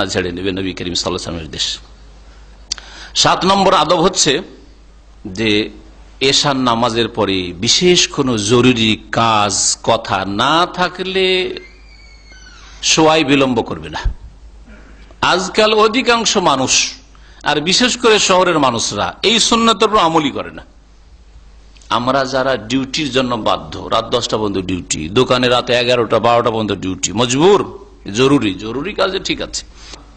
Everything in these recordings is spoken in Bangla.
না ছেড়ে নেবে নবী করিম সাল্লামের দেশ। সাত নম্বর আদব হচ্ছে যে এশার নামাজের পরে বিশেষ কোনো জরুরি কাজ, কথা না থাকলে সোয়াই বিলম্ব করবে না। আজকাল অধিকাংশ মানুষ, আর বিশেষ করে শহরের মানুষরা এই সুন্নতের উপর আমলই করে না। আমরা যারা ডিউটির জন্য বাধ্য, রাত দশটা পর্যন্ত ডিউটি, দোকানে রাতে এগারোটা, বারোটা পর্যন্ত ডিউটি, মজবুর, জরুরি জরুরি কাজে ঠিক আছে।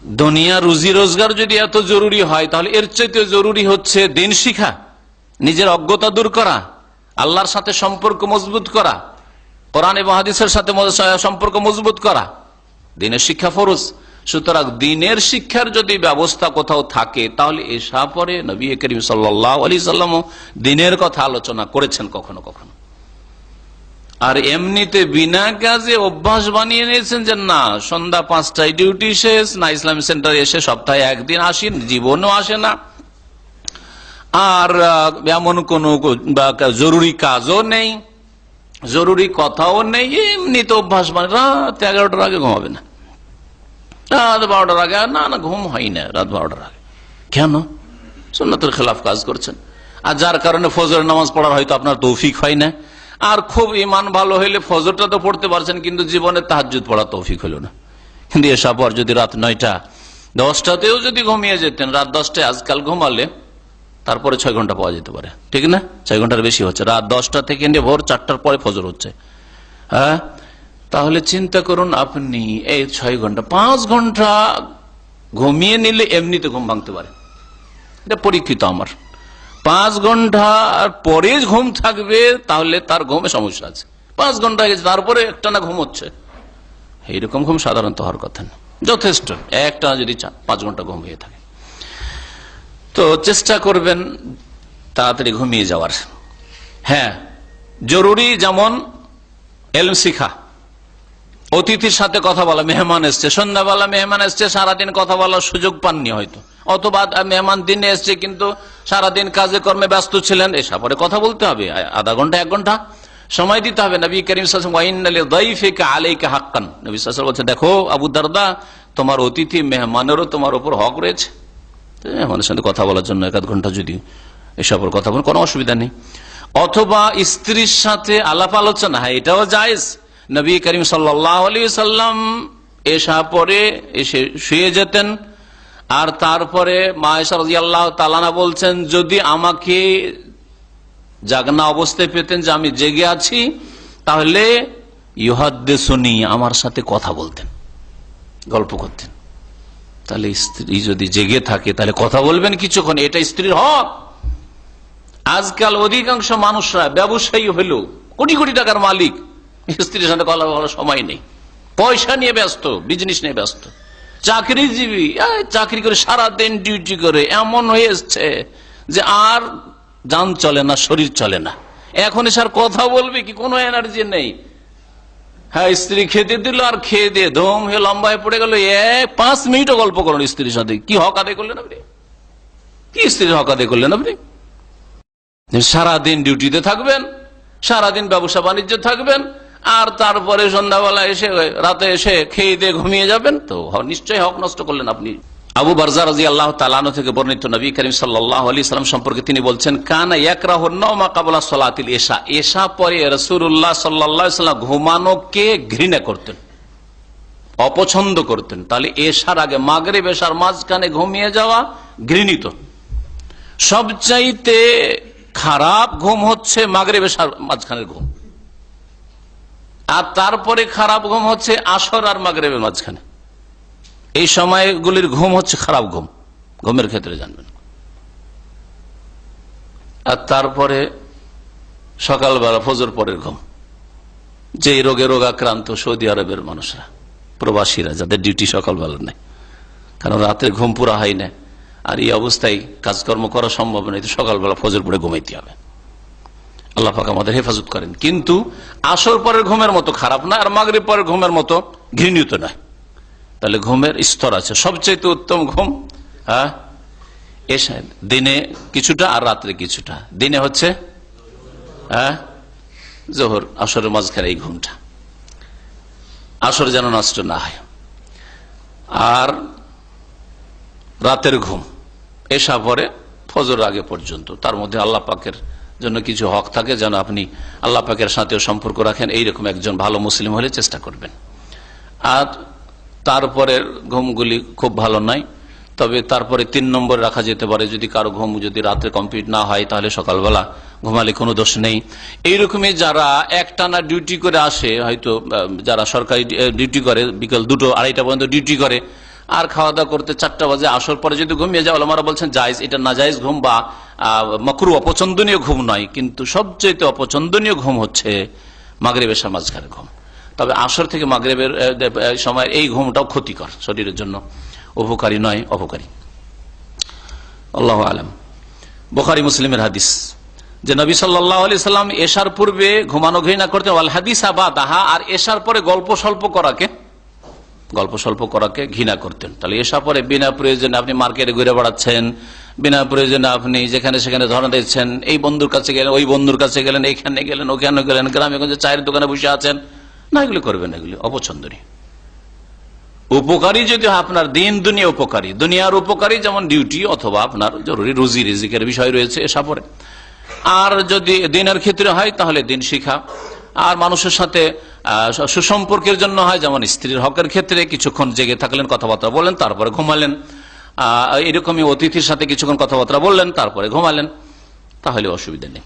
দুনিয়া রুজি রোজগার যদি এত জরুরি হয়, তাহলে এর চাইতে জরুরি হচ্ছে দিন শিখা, নিজের অজ্ঞতা দূর করা, আল্লাহর সাথে সম্পর্ক মজবুত করা, কোরআন এবং হাদিসের সাথে সম্পর্ক মজবুত করা। দিনের শিক্ষা ফরজ। সুতরাং দিনের শিক্ষার যদি ব্যবস্থা কোথাও থাকে, তাহলে এসা পরে নবী করিম সাল্লাহ আলি সাল্লাম দিনের কথা আলোচনা করেছেন কখনো কখনো। আর এমনিতে বিনা কাজে অভ্যাস বানিয়ে নিয়েছেন যে না, সন্ধ্যা পাঁচটায় ডিউটি শেষ, না ইসলামী সেন্টারে এসে সপ্তাহে একদিন আসি জীবনও আসে না। আর এমন কোন জরুরি কাজও নেই, জরুরি কথাও নেই, এমনিতে অভ্যাস মানে রাত এগারোটার আগে ঘুমাবে না। রাত বারোটার আগে না না, ঘুম হয় না রাত বারোটার আগে। কেন? সুন্নতের খেলাফ কাজ করছেন। আর যার কারণে ফজরের নামাজ পড়ার হয়তো আপনার তৌফিক হয় না। আর খুব ইমান ভালো হইলে ফজরটা তো পড়তে পারছেন, কিন্তু জীবনে তাহাজুদ পড়া তৌফিক হলো না। কিন্তু এসব পর যদি রাত নয়টা, দশটাতেও যদি ঘুমিয়ে যেতেন, রাত দশটায় আজকাল ঘুমালে তারপরে ছয় ঘণ্টা পাওয়া যেতে পারে। ঠিক না? ছয় ঘণ্টার বেশি হচ্ছে। রাত দশটা থেকে নিয়ে ভোর চারটার পরে ফজর হচ্ছে। হ্যাঁ? তাহলে চিন্তা করুন আপনি, এই ছয় ঘণ্টা, পাঁচ ঘণ্টা ঘুমিয়ে নিলে এমনিতে ঘুম ভাঙতে পারে। এটা পরীক্ষিত আমার। পাঁচ ঘণ্টার পরে ঘুম থাকবে, তাহলে তার ঘুমে সমস্যা আছে। পাঁচ ঘণ্টা গেছে, তারপরে একটা না ঘুম হচ্ছে। এইরকম ঘুম সাধারণত হওয়ার কথা না। যথেষ্ট। একটা যদি পাঁচ ঘণ্টা ঘুম হয়ে থাকে। তো চেষ্টা করবেন তাড়াতাড়ি ঘুমিয়ে যাওয়ার। হ্যাঁ জরুরি যেমন এলম শিখা। অতিথির সাথে কথা বলা, মেহমান এসছে। সন্ধ্যাবেলা মেহমান এসছে, সারাদিন কথা বলার সুযোগ পাননি হয়তো। অথবা মেহমান দিনে এসছে কিন্তু সারাদিন কাজে কর্মে ব্যস্ত ছিলেন, এসা পরে কথা বলতে হবে। আধা ঘণ্টা, এক ঘণ্টা সময় দিতে হবে। নবী করিম হাক্কান। নবী বলছে দেখো আবু দারদা, তোমার অতিথি মেহমানেরও তোমার উপর হক রয়েছে। মেহমানের সাথে কথা বলার জন্য এক আধ ঘণ্টা যদি এসব কথা বলেন, কোনো অসুবিধা নেই। অথবা স্ত্রীর সাথে আলাপ আলোচনা হ্যাঁ এটাও জায়েজ। নবী করিম সাল্লাম এসা পরে এসে শুয়ে যেতেন। আর তারপরে মায়েশাল্লাহ তালানা বলছেন, যদি আমাকে জাগনা অবস্থায় পেতেন যে আমি জেগে আছি, তাহলে ইহাদ্দে শুনি আমার সাথে কথা বলতেন, গল্প করতেন। তাহলে স্ত্রী যদি জেগে থাকে, তাহলে কথা বলবেন কিছুক্ষণ, এটা স্ত্রীর হক। আজকাল অধিকাংশ মানুষরা ব্যবসায়ী হইল কোটি কোটি টাকার মালিক। স্ত্রীর সাথে কথা বলার সময় নেই। পয়সা নিয়ে ব্যস্ত বিজনেস নিয়ে ব্যস্ত। চাকরিজীবী চাকরি করে সারা দিন ডিউটি করে, এমন হয়ে এসছে যে আর যান চলে না, শরীর চলে না। এখন এসার কথা বলবে কি? কোনো এনার্জি নেই। হ্যাঁ স্ত্রী খেতে দিল আর খেয়ে দিয়ে ধম হয়ে লম্বা হয়ে পড়ে গেল। এক পাঁচ মিনিটও গল্প করুন স্ত্রীর সাথে। কি হক আদায় করলেন আপনি? কি স্ত্রীর হক আদায় করলেন আপনি? সারাদিন ডিউটিতে থাকবেন, সারাদিন ব্যবসা বাণিজ্য থাকবেন আর তারপরে সন্ধ্যাবেলা এসে, রাতে এসে খেয়ে দিয়ে ঘুমিয়ে যাবেন, তো নিশ্চয়ই হক নষ্ট করলেন আপনি। আবু বারজা রাজি আল্লাহ তালানো থেকে বর্ণিত নবী করিম সাল্লাহ আলি সাল্লাম সম্পর্কে তিনি বলছেন, কানা ইয়াকরাহ নমা কাবলা সলাতিল এশা এশা পরে রসুল্লাহ সাল্লাম ঘুমানোকে ঘৃণা করতেন, অপছন্দ করতেন। তাহলে এশার আগে মাগরে বেশার মাঝখানে ঘুমিয়ে যাওয়া ঘৃণিত। সবচাইতে খারাপ ঘুম হচ্ছে মাগরে বেশার মাঝখানের ঘুম। আর তারপরে খারাপ ঘুম হচ্ছে আসর আর মাগরেবের মাঝখানে। এই সময়গুলির ঘুম হচ্ছে খারাপ ঘুম। ঘুমের ক্ষেত্রে জানবেন। আর তারপরে সকালবেলা ফজর পরের ঘুম। যে রোগে রোগাক্রান্ত সৌদি আরবের মানুষরা, প্রবাসীরা, যাদের ডিউটি সকালবেলা নেই। কারণ রাতের ঘুম পুরা হয় না। আর এই অবস্থায় কাজকর্ম করা সম্ভব নয় সকালবেলা ফজর পরে ঘুমাইতে হবে। আল্লাহ আমাদের হেফাজত করেন। কিন্তু আসর পরের ঘুমের মতো খারাপ না, আর মাগরিব পরের ঘুমের মতো ঘৃণিত নয়। তাহলে ঘুমের স্তর আছে। সবচেয়ে উত্তম ঘুম হ্যাঁ দিনে কিছুটা আর রাত্রে কিছুটা। দিনে হচ্ছে হ্যাঁ জোহর, আসরের মাঝখানে এই ঘুমটা। আসর যেন নষ্ট না হয়। আর রাতের ঘুম, এসা পরে ফজর আগে পর্যন্ত। তার মধ্যে আল্লাহ পাকের জন্য কিছু হক থাকে, যেন আপনি আল্লাহ পাকের সাথেও সম্পর্ক রাখেন। এইরকম একজন ভালো মুসলিম হলে চেষ্টা করবেন। আর তারপরের ঘুমগুলি খুব ভালো নয়, তবে তারপরে তিন নম্বর রাখা যেতে পারে। যদি কারও ঘুম যদি রাত্রে কমপ্লিট না হয়, তাহলে সকালবেলা ঘুমালে কোনো দোষ নেই। এইরকমই যারা একটানা ডিউটি করে আসে, হয়তো যারা সরকারি ডিউটি করে, বিকেল দুটো, আড়াইটা পর্যন্ত ডিউটি করে আর খাওয়া দাওয়া করতে চারটা বাজে আসর পরে যদি ঘুমিয়ে যায়, ওলামারা বলছেন, জায়জ, এটা না জায়জ ঘুম বা মকরু অপছন্দনীয় ঘুম নয়, কিন্তু সবচেয়ে অপছন্দনীয় ঘুম হচ্ছে মাগরেবেশা মাঝখানে ঘুম। তবে আসর থেকে মাগরেবের সময় এই ঘুমটাও ক্ষতিকর শরীরের জন্য। উপকারী নয়, অপকারী। আল্লাহ আলম। বোখারি, মুসলিমের হাদিস। যে নবী সাল্লাম এশার পূর্বে ঘুমানো ঘৃণা করতেন হাদিস তাহা আর এশার পরে গল্প স্বল্প করাকে গল্প স্বল্প করাকে ঘৃণা করতেন। তাহলে এসা পরে বিনা প্রয়োজনে আপনি মার্কেটে ঘুরে বেড়াচ্ছেন, বিনা প্রয়োজনে আপনি যেখানে সেখানে ধরনা দিচ্ছেন, এই বন্ধুর কাছে গেলেন, ওই বন্ধুর কাছে গেলেন এইখানে গেলেন, ওখানে গেলেন, গ্রামে গঞ্জে চায়ের দোকানে বসে আছেন। না, এগুলি করবেন এগুলি অপছন্দনীয়। উপকারী যদি আপনার দিন দুনিয়া উপকারী। দুনিয়ার উপকারী যেমন ডিউটি অথবা আপনার জরুরি রুজি, রিজিকের বিষয় রয়েছে এসা পরে আর যদি দিনের ক্ষেত্রে হয়, তাহলে দিন শিখা। আর মানুষের সাথে সুসম্পর্কের জন্য হয়, যেমন স্ত্রীর হকের ক্ষেত্রে কিছুক্ষণ জেগে থাকলেন, কথাবার্তা বললেন, তারপরে ঘুমালেন। এরকমই অতিথির সাথে কিছুক্ষণ কথাবার্তা বললেন, তারপরে ঘুমালেন। তাহলে অসুবিধা নেই।